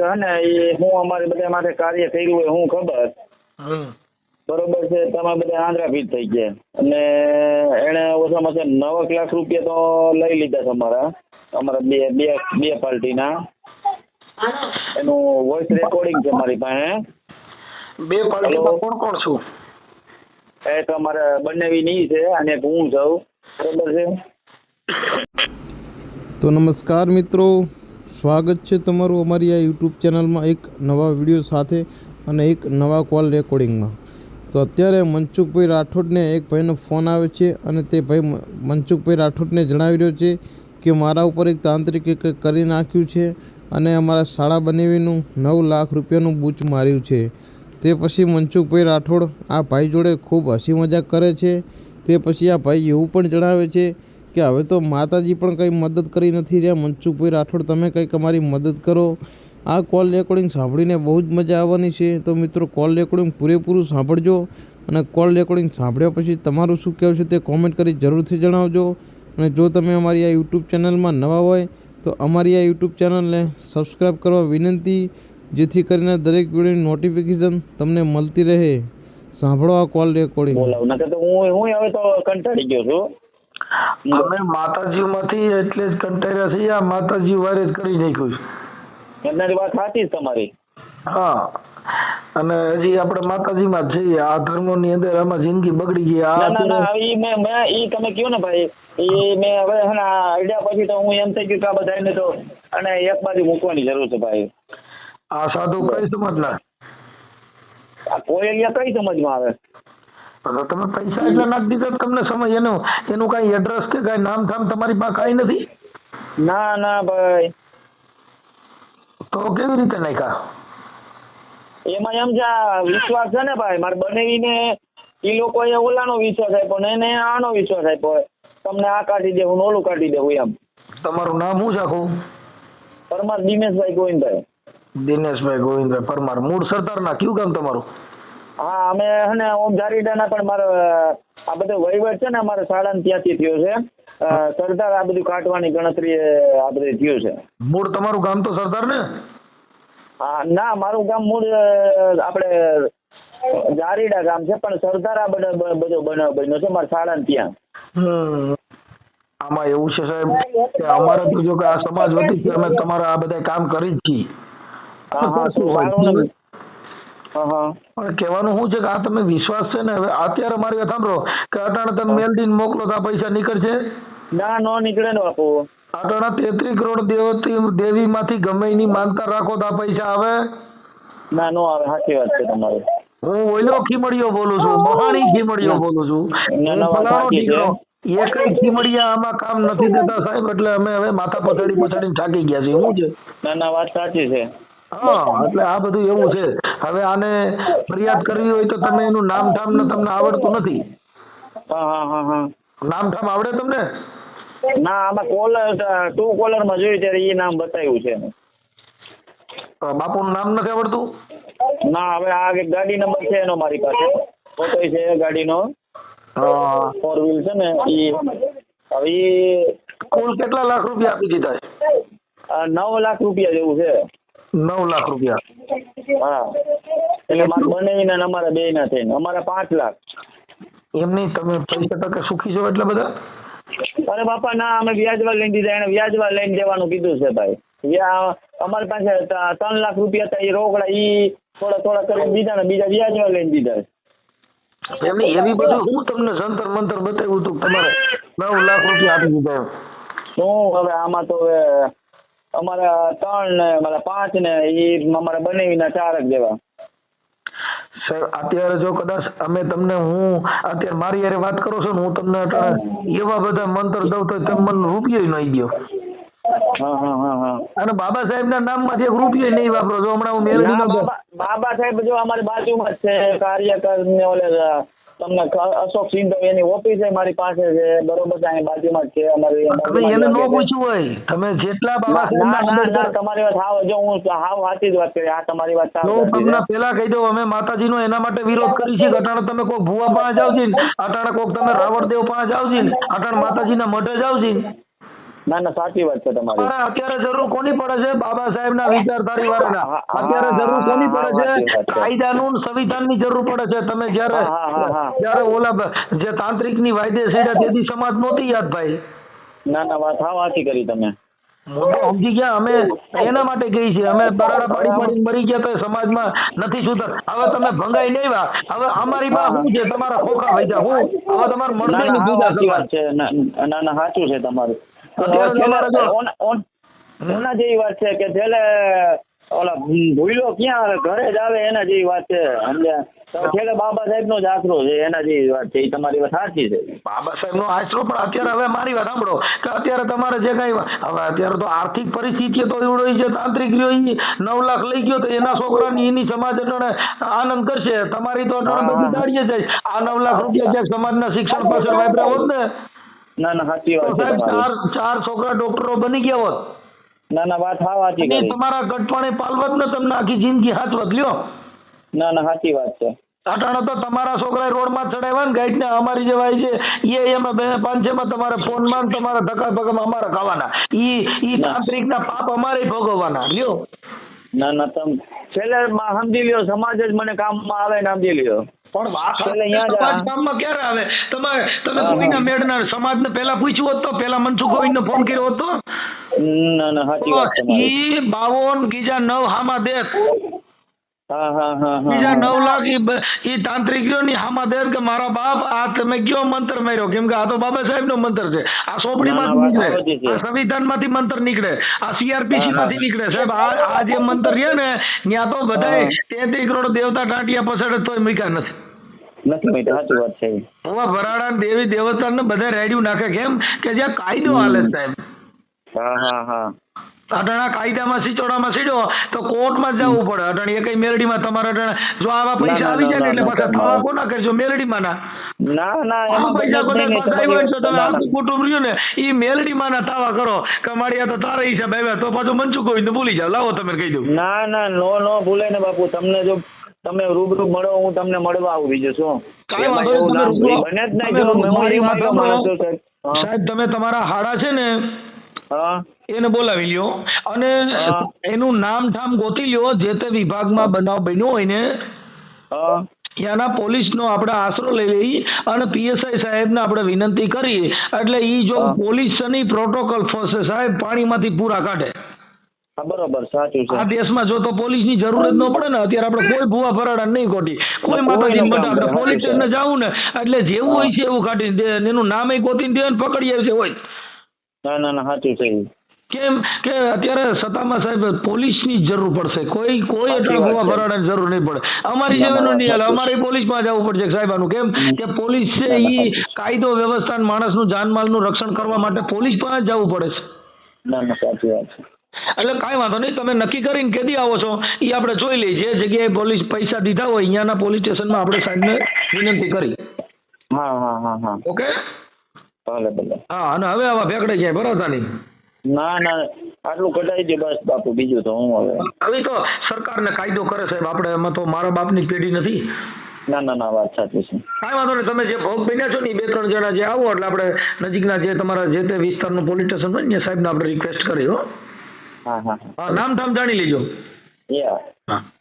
ને એ હું અમારે બધા માટે કાર્ય કર્યું હોય હું ખબર. બરોબર છે તમે બધા આંધ્રા ફીટ થઈ ગયા. અને એણે ઓછામાં ઓછા નવ લાખ રૂપિયા તો લઈ લીધા તમારા અમારા અમારા બે બે બે પાર્ટીના. એનું વોઇસ રેકોર્ડિંગ છે મારી પાસે. બે પાર્ટીમાં કોણ કોણ છું? એક અમારે બંને ની છે અને હું છું. બરોબર છે? તો નમસ્કાર મિત્રો. સ્વાગત છે તમારું અમારી આ યુટ્યુબ ચેનલમાં એક નવા વીડિયો સાથે અને એક નવા કોલ રેકોર્ડિંગમાં. તો અત્યારે મનસુખભાઈ રાઠોડને એક ભાઈનો ફોન આવે છે અને તે ભાઈ મનસુખભાઈ રાઠોડને જણાવી રહ્યો છે કે મારા ઉપર એક તાંત્રિક એક કરી નાખ્યું છે અને અમારા શાળા બનાવીનું નવ લાખ રૂપિયાનું બૂચ માર્યું છે. તે પછી મનસુખભાઈ રાઠોડ આ ભાઈ જોડે ખૂબ હસી મજાક કરે છે. તે પછી આ ભાઈ એવું પણ જણાવે છે કે હવે તો માતાજી પણ કંઈ મદદ કરી નથી રહ્યા. મનસુખભાઈ રાઠોડ, તમે કંઈક અમારી મદદ કરો. આ કોલ રેકોર્ડિંગ સાંભળીને બહુ જ મજા આવવાની છે. તો મિત્રો કોલ રેકોર્ડિંગ પૂરેપૂરું સાંભળજો અને કોલ રેકોર્ડિંગ સાંભળ્યા પછી તમારું શું કહેવું છે તે કોમેન્ટ કરી જરૂરથી જણાવજો. અને જો તમે અમારી આ યુટ્યુબ ચેનલમાં નવા હોય, તો અમારી આ યુટ્યુબ ચેનલને સબસ્ક્રાઈબ કરવા વિનંતી, જેથી કરીને દરેક વિડીયોની નોટિફિકેશન તમને મળતી રહે. સાંભળો આ કોલ રેકોર્ડિંગ હું હવે તો કંટાળી ગયો છું. અમે માતાજીમાંથી એટલે જ કંટાળ્યા છીએ આ માતાજી વારે જ કરી નાખ્યું છે. એમનારી વાત સાચી તમારી. હા. અને હજી આપણે માતાજીમાં જ છીએ આ ધર્મોની અંદર આમાં જિંદગી બગડી ગઈ આ ના ના ના ઈ મેં મેં ઈ તમે કયો ને ભાઈ ઈ મેં હવે હે ને આઈડિયા પછી તો હું એમ થઈ ગયું કે આ બધાને તો અને એક બાજુ મૂકવાની જરૂર છે ભાઈ. આ સાધુ કઈ સમજના આ કોયલિયા કઈ સમજમાં આવે? તો તમે પૈસા એટલે નાખી દીધા તમને સમય એનું એનું કાંઈ એડ્રેસ કે કાંઈ નામ ઠામ તમારી પાસે કાંઈ નથી? ના ના ભાઈ. તો કેવી રીતે નાખ્યા? એમાં એમ છે વિશ્વાસ છે ને ભાઈ મારે બનેવીને ઈ લોકોએ ઓલાનો વિશ્વાસ આપ્યો ને એને આનો વિશ્વાસ આપ્યો તમને આ કાઢી દેવું ને ઓલું કાઢી દેવું એમ. તમારું નામ શું છે આખું? પરમાર દિનેશભાઈ ગોવિંદભાઈ. દિનેશભાઈ ગોવિંદભાઈ પરમાર મૂળ સરદારના કયું ગામ તમારું? હા અમે હે ને ઓમ જારીડાના પણ મારો આ બધો વહીવટ છે ને અમારે શાળાને ત્યાંથી થયો છે. સરદાર આ બધું કાઢવાની ગણતરી આ બધું થયું છે. મૂળ તમારું ગામ તો સરદાર ને હા ના મારું ગામ મૂળ આપણે જારીડા ગામ છે પણ સરદાર આ બધો બનાવ બન્યો છે મારા શાળાને ત્યાં. આમાં એવું છે સાહેબ કે અમારે તો જો કે આ સમાજ વતી અમે તમારા આ બધા કામ કરી જ છીએ. ને પણ કહેવાનું શું છે કે આ તમે વિશ્વાસ છે ને? હવે અત્યારે મારી વાત સાંભળો કે અટાણે તમે મેલ દીને મોકલો તો આ પૈસા નીકળશે? ના નો નીકળે નો આપો અટાણા તેત્રી કરોડ દેવતી દેવીમાંથી ગમે એની માનતા રાખો તો આ પૈસા આવે? ના નો આવે. સાચી વાત છે તમારી. હું ઓઈલો ખીમડીયો બોલું છું મહાણી ખીમડીયો બોલું છું. ના, ના, હું વાત ફલાણો સાચી છે. દીકરો. એ કઈ ખીમડિયા આમાં કામ નથી દેતા સાહેબ એટલે અમે હવે માથા પથડી પછાડીને થાકી ગયા છીએ. શું છે? ના ના વાત સાચી છે. હા એટલે આ બધું એવું છે. હવે આને ફરિયાદ કરવી હોય તો તમે એનું નામ ઠામ તમને આવડતું નથી. નામ ઠામ આવડે તમને? ના આમાં કોલર ટુ કોલરમાં જોયું ત્યારે એ નામ બતાવ્યું છે બાપુનું નામ નથી આવડતું? ના હવે આ એક ગાડી નંબર છે એનો મારી પાસે. ફોટો છે ગાડીનો. ફોર વ્હીલ છે ને એ હવે કુલ કેટલા લાખ રૂપિયા આપી દીધા નવ લાખ રૂપિયા જેવું છે. નવ લાખ રૂપિયા. હા. એટલે મારા બનેવીને ને અમારા બે ના થઈને અમારા પાંચ લાખ. એમની તમે પૈસા ટકે સુખી છો એટલે બધા? અરે બાપા ના અમે વ્યાજવા લઈને દીધા એને વ્યાજવા લઈને દેવાનું કીધું છે ભાઈ. અમારી પાસે ત્રણ લાખ રૂપિયા હતા એ રોકડા ઈ થોડા થોડા કરીને દીધા ને બીજા વ્યાજવા લઈને દીધા એમને એવી બધું હું તમને જંતર મંતર બતાવ્યું હતું તમારે નવ લાખ રૂપિયા આપી દીધા શું હવે આમાં તો હવે અમારા ત્રણ ને અમારા પાંચ ને એ અમારા બનેવીના ચાર જ જેવા સર અત્યારે જો કદાચ અમે તમને હું અત્યારે મારી યારે વાત કરો છો ને હું તમને એવા બધા મંતર દઉં તો તમે મને રૂપિયો નહીં ગયો હા હા હા હા. અને બાબા સાહેબના નામમાંથી એક રૂપિયો નહીં વાપરો જો હમણાં હું ના, મેળવી બાબા સાહેબ જો અમારી બાજુમાં જ છે કાર્યકર ને ઓલે તમને અશોક સિંધવ એની ઓફિસ મારી પાસે છે બરોબર છે અહીં બાજુમાં જ છે અમારી એને ન પૂછ્યું હોય. તમે જેટલા તમારી વાત હાવ જો હું હાવ સાચી જ વાત કરી આ તમારી વાત જો તમને પેલા કહી દઉં અમે માતાજીનો એના માટે વિરોધ કરી છે અટાણે તમે કોક ભુવા પાસે જાવ છે અટાણે કોક તમે રાવણદેવ પાસે જાવ છે ને અટાણે માતાજીના મઢે જાવ છે ને ના ના સાચી વાત છે તમારી. અત્યારે જરૂર કોની પડે છે? બાબા સાહેબના વિચારધારી વાળાના. અત્યારે જરૂર કોની પડે છે? કાયદાનું સંવિધાનની જરૂર પડે છે. તમે જ્યારે. જ્યારે ઓલા જે તાંત્રિકની વાયદે સીધા તેથી સમાજ નહોતી યાદ ભાઈ. ના ના વાત હા વાંચી કરી તમે. સમજી ગયા. અમે એના માટે કહી છે અમે બરાડા પાડી પાડી મરી ગયા તો સમાજમાં નથી સુધર. હવે તમે ભંગાઈ નહીં વા. હવે અમારી માં શું છે? તમારા ખોખા વૈજા હું. હવે તમારું ના મળશે ના વાત છે. ના ના ના સાચું છે તમારું. ઓન- જેવી વાત છે કે છેલ્લે ઓલા ભૂલો ક્યાં ઘરે જ આવે એના જેવી વાત છે સમજ્યા? છેલ્લે બાબા સાહેબ નો જ આશરો છે એના જેવી વાત છે એ તમારી વાત સાચી છે. બાબા સાહેબનો આશરો પણ અત્યારે હવે મારી વાત સાંભળો કે અત્યારે તમારે જે કઈ હવે અત્યારે તો આર્થિક પરિસ્થિતિ તો એવડો છે તાંત્રિક રહ્યો ઈ નવ લાખ લઈ ગયો તો એના છોકરાની એની સમાજ અટણે આનંદ કરશે. તમારી તો અટણે બધી દાડીએ જાય. આ નવ લાખ રૂપિયા ક્યાંક સમાજના શિક્ષણ પાછળ વાપર્યા હોત ને ના ના સાચી વાત છે ચાર ચાર છોકરા ડોક્ટરો બની ગયા હોત. ના ના વાત હા વાચી કરી. તમારા ગટપાણે પાલવત ને તમને આખી જિંદગી હાથ લ્યો ના ના સાચી વાત છે. અટાણે તો તમારા છોકરાએ રોડમાં ચડાવ્યા ને ગાઈડ ને અમારી જે ભાઈ છે એ એમાં બે પાંચેમાં તમારે ફોનમાં માં તમારા ધક્કા પગમાં અમારે ખાવાના. ઈ ઈ તાંત્રિક ના પાપ અમારે ભોગવવાના લ્યો. ના ના તમે છેલ્લે સમજી લ્યો સમાજ જ મને કામમાં આવે ને સમજી લ્યો. પણ વાત સમાજ કામમાં ક્યારે આવે? તમે તમે. કોઈના મેળના સમાજને પહેલા પૂછ્યું હોત તો? પહેલા મનસુખ ગોવિંદને ફોન કર્યો હતો ના ના સાચી વાત બાવન ગીજા નવ હામાં હા બીજા નવ લાખ ઈ તાંત્રિકની હામાં દેર કે મારા બાપ આ તમે કયો મંત્ર માર્યો? કેમ કે આ તો બાબા સાહેબ નો મંત્ર છે. આ સોપડી માંથી નીકળે. આ સંવિધાનમાંથી મંત્ર નીકળે. આ સીઆરપીસી. માંથી નીકળે. સાહેબ આ જે મંત્ર છે ને ત્યાં તો બધાય હા. તેત્રીસ કરોડ દેવતા ટાંટિયા પછાડે તોય મૂક્યા નથી. નથી મિત્ર સાચી વાત છે. હવે ભરાડા દેવી દેવતા ને બધા રેડિયું નાખે. કેમ? કે જ્યાં કાયદો હાલે સાહેબ. હા હા હા. અટાણા કાયદામાં સિચોડામાં સીડો તો કોર્ટમાં જવું પડે. અટાણી એ કઈ મેલડીમાં તમારે અટાણે જો આવા પૈસા આવી જાય ને એટલે પાછા થવા કોના કરજો મેલડીમાં ના. ના ના એમાં પૈસા બધું જ બધા નહીં, પાછા આવ્યા હોય ને તો તમે ના, ના. આખું કુટુંબ રહ્યું ને ઈ મેલડીમાં ના તાવા કરો. કે મારી આ તો તારા હિસાબ આવ્યા તો પાછું મનસુખ ગોવિંદ ભૂલી જાવ લાવો તમે કહી દઉં. ના ના નો નો ભૂલે ને બાપુ. તમને જો તમે રૂબરૂ મળો હું તમને મળવા આવું બીજું શું બને જ નહીં માણસ સાહેબ. તમે તમારા હાડા છે ને એને બોલાવી લ્યો. અને એનું નામ ઠામ ગોતી લ્યો જે તે વિભાગમાં બનાવ બન્યો હોય ને પોલીસ ત્યાંના પોલીસનો આપણે આશરો લઈ લઈ અને પીએસઆઈ સાહેબને આપણે વિનંતી કરીએ. એટલે ઈ જો. પોલીસની પ્રોટોકોલ ફસે સાહેબ પાણીમાંથી પૂરા કાઢે. બરોબર સાચું છે. આ દેશમાં જો તો પોલીસની જરૂર જ ન પડે ને અત્યારે આપણે કોઈ ભૂવા ફરાડા નહીં ખોટી કોઈ માતાજી બધા આપણે પોલીસ સ્ટેશન જવું ને એટલે જેવું હોય છે એવું કાઢી દે એનું નામે ગોતીને દે પકડી આવે છે હોય. ના ના ના સાચું છે કેમ? કે અત્યારે સત્તામાં સાહેબ પોલીસની ની જરૂર પડશે. કોઈ કોઈ એટલા વાત ભૂવા જરૂર નહીં પડે. અમારી ના, ના, નહીં હાલે. અમારે પોલીસમાં જવું પડશે સાહેબાનું કેમ? કે પોલીસ છે સાચું. કાયદો વ્યવસ્થા માણસનું જાનમાલનું રક્ષણ કરવા માટે પોલીસ પાસે જવું પડે છે. ના ના સાચી વાત છે. એટલે કાંઈ વાંધો નહીં. તમે નક્કી કરીને કેદી આવો છો. એ આપણે જોઈ લઈએ. જે જગ્યાએ પોલીસ પૈસા દીધા હોય અહીંયાના પોલીસ સ્ટેશનમાં આપણે સાહેબને વિનંતી કરી. હા હા હા હા. ઓકે? ભલે ભલે. હા અને હવે આવા ભેગડે જાય નહીં ના ના આટલું કઢાઈ દે બસ બાપુ બીજું તો હું હવે. હવે તો સરકારને કાયદો કરે સાહેબ આપણે એમાં તો મારા બાપની પેઢી નથી. ના ના ના વાત સાચી છે. કાંઈ વાંધો નહીં તમે જે ભોગ બન્યા છો ને બે ત્રણ જણા જે આવો એટલે આપણે નજીકના જે તમારા જે તે વિસ્તારનું પોલીસ સ્ટેશન હોય ને સાહેબને આપણે રિક્વેસ્ટ કરી હો. હા હા. હા નામ ઠામ જાણી લેજો. યા. હા.